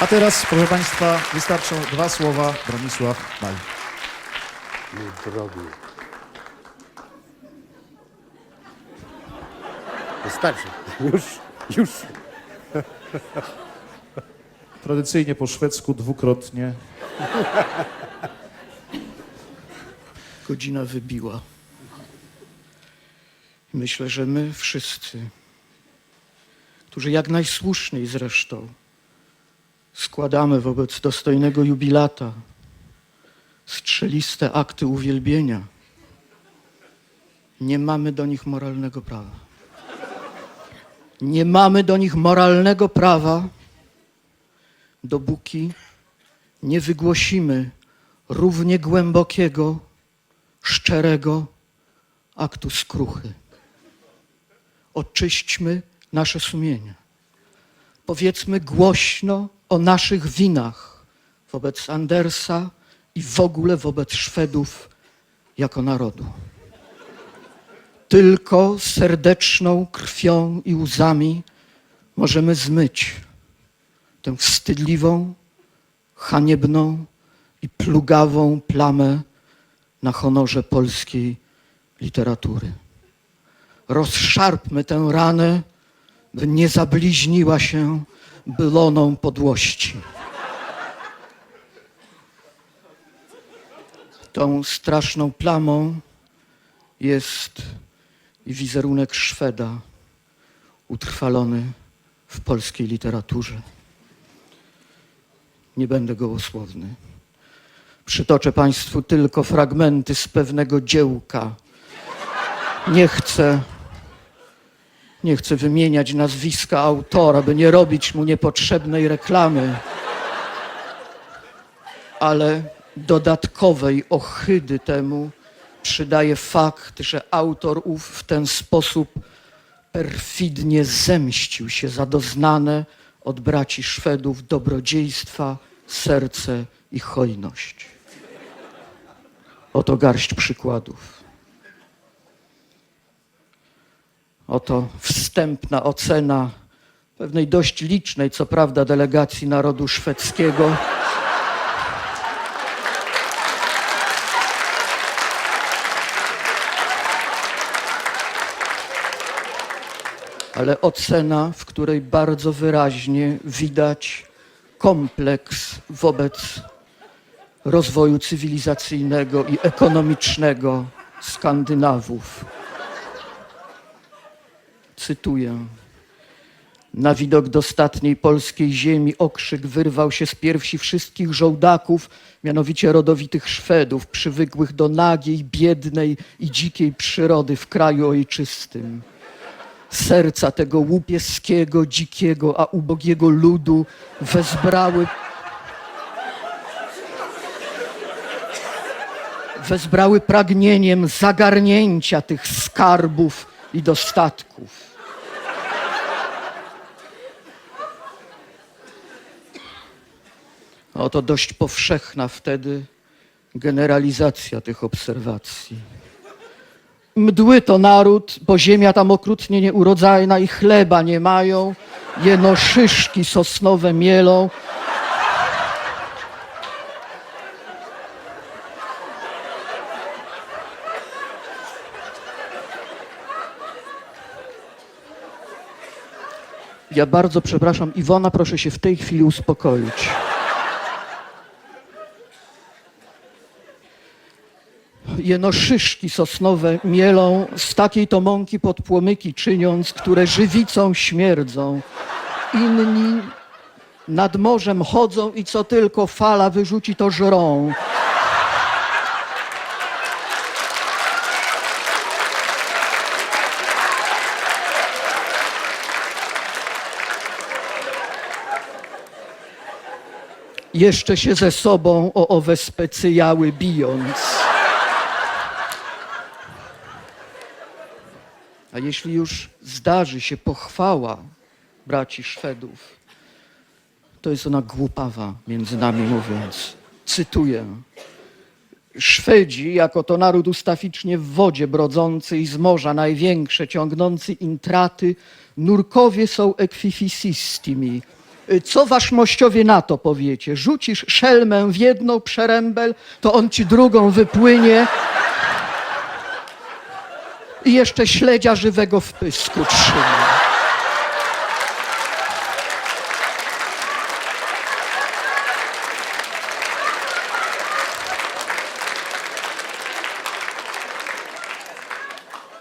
A teraz, proszę Państwa, wystarczą dwa słowa Bronisław Maj. Mój drogi. Wystarczy. Już, już. Tradycyjnie po szwedzku dwukrotnie. Godzina wybiła. Myślę, że my wszyscy, którzy jak najsłuszniej zresztą składamy wobec dostojnego jubilata strzeliste akty uwielbienia, nie mamy do nich moralnego prawa. Nie mamy do nich moralnego prawa, dopóki nie wygłosimy równie głębokiego, szczerego aktu skruchy. Oczyśćmy nasze sumienia. Powiedzmy głośno o naszych winach wobec Andersa i w ogóle wobec Szwedów jako narodu. Tylko serdeczną krwią i łzami możemy zmyć tę wstydliwą, haniebną i plugawą plamę na honorze polskiej literatury. Rozszarpmy tę ranę, by nie zabliźniła się byloną podłości. Tą straszną plamą jest i wizerunek Szweda utrwalony w polskiej literaturze. Nie będę gołosłowny. Przytoczę Państwu tylko fragmenty z pewnego dziełka. Nie chcę, nie chcę wymieniać nazwiska autora, by nie robić mu niepotrzebnej reklamy, ale dodatkowej ohydy temu przydaje fakt, że autor ów w ten sposób perfidnie zemścił się za doznane od braci Szwedów dobrodziejstwa, serce i hojność. Oto garść przykładów. Oto wstępna ocena pewnej dość licznej, co prawda, delegacji narodu szwedzkiego. Ale ocena, w której bardzo wyraźnie widać kompleks wobec rozwoju cywilizacyjnego i ekonomicznego Skandynawów. Cytuję. Na widok dostatniej polskiej ziemi okrzyk wyrwał się z piersi wszystkich żołdaków, mianowicie rodowitych Szwedów, przywykłych do nagiej, biednej i dzikiej przyrody w kraju ojczystym. Serca tego łupieskiego, dzikiego, a ubogiego ludu wezbrały wezbrały pragnieniem zagarnięcia tych skarbów i dostatków. Oto dość powszechna wtedy generalizacja tych obserwacji. Mdły to naród, bo ziemia tam okrutnie nieurodzajna i chleba nie mają, jeno szyszki sosnowe mielą, Ja bardzo przepraszam, Iwona, proszę się w tej chwili uspokoić. Jeno szyszki sosnowe mielą, z takiej to mąki pod płomyki czyniąc, które żywicą śmierdzą. Inni nad morzem chodzą i co tylko fala wyrzuci, to żrą. Jeszcze się ze sobą o owe specjały bijąc. A jeśli już zdarzy się pochwała braci Szwedów, to jest ona głupawa, między nami mówiąc. Cytuję. Szwedzi, jako to naród ustawicznie w wodzie brodzący i z morza największe, ciągnący intraty, nurkowie są equificistimi, Y, Co wasz mościowie na to powiecie? Rzucisz szelmę w jedną przerębel, to on ci drugą wypłynie i jeszcze śledzia żywego w pysku trzyma.